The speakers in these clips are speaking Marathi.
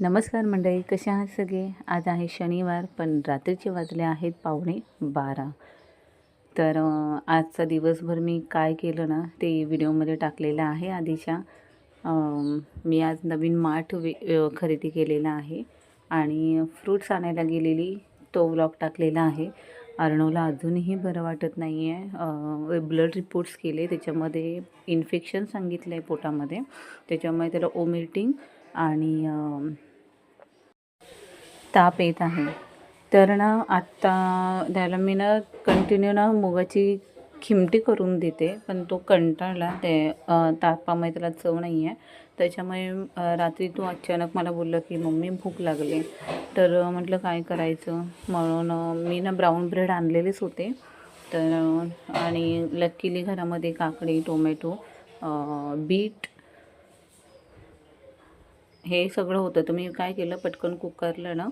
नमस्कार मंडळी कसे आहात सगळे? आज आहे शनिवार पण रात्रीचे वाजले आहेत पावणे बारा. तर आजचा दिवसभर मी काय केलं ना ते व्हिडिओमध्ये टाकलेलं आहे आधीच्या. मी आज नवीन माठ वे खरेदी केलेला आहे आणि फ्रूट्स आणायला गेलेली तो व्लॉग टाकलेला आहे. अर्णवला अजूनही बरं वाटत नाही आहे ब्लड रिपोर्ट्स केले त्याच्यामध्ये इन्फेक्शन सांगितलं आहे पोटामध्ये. त्याच्यामुळे त्याला ओमिटिंग आणि ताप येत आहे. तर ना आत्ता त्याला मी ना कंटिन्यू ना मुगाची खिमटी करून देते पण तो कंटाळला. ते तापामुळे त्याला चव नाही आहे त्याच्यामुळे रात्री तो अचानक मला बोललं की मम्मी भूक लागली. तर म्हटलं काय करायचं? म्हणून मी ना ब्राऊन ब्रेड आणलेलेच होते. तर आणि लकीली घरामध्ये काकडी टोमॅटो बीट हे सगळं होतं. तर मी काय केलं? पटकन कुकरला ना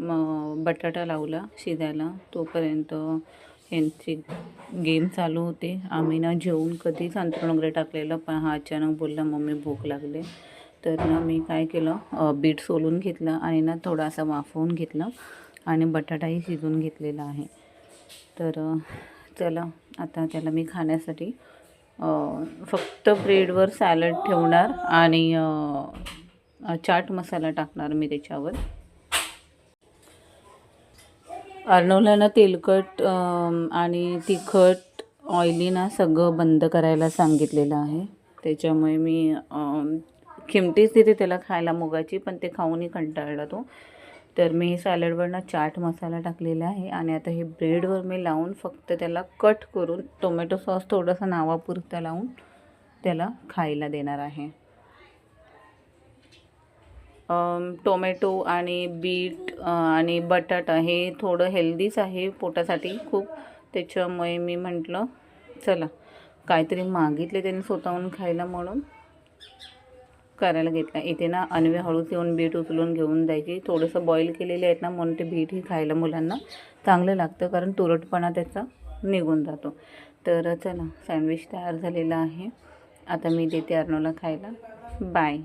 मग बटाटा लावला शिजायला. तोपर्यंत यांची गेम चालू होते. आम्ही ना जेवून कधीच अंतरण वगैरे टाकलेलं पण हा अचानक बोलला मम्मी भूक लागले. तर ना मी काय केलं? बीट सोलून घेतलं आणि ना थोडासा वाफवून घेतलं आणि बटाटाही शिजून घेतलेला आहे. तर चला आता त्याला मी खाण्यासाठी फक्त ब्रेडवर सॅलड ठेवणार आणि चाट मसाला टाकणार मी त्याच्यावर. अर्णवला ना तेलकट आणि तिखट ऑइली ना सगळं बंद करायला सांगितलेलं आहे. त्याच्यामुळे मी खिमटीच देते त्याला खायला मुगाची पण ते खाऊनही कंटाळला तो. तर मी सॅलडवर ना चाट मसाला टाकलेला आहे आणि आता हे ब्रेडवर मी लावून फक्त त्याला कट करून टोमॅटो सॉस थोडासा नावापुरता लावून त्याला खायला देणार आहे. टोमॅटो आणि बीट आणि बटाटा हे थोडं हेल्दीच आहे पोटासाठी खूप. त्याच्यामुळे मी म्हटलं चला काहीतरी मागितले त्यांनी स्वतःहून खायला म्हणून. करायला घेतला. इथे ना अनवे हळूच येऊन बीट उचलून घेऊन जायची. थोडंसं बॉईल केलेले आहेत ना म्हणून ते बीटही खायला मुलांना चांगलं लागतं कारण तुरटपणा त्याचा निघून जातो. तर चला सँडविच तयार झालेला आहे. आता मी देते अर्नोला खायला. बाय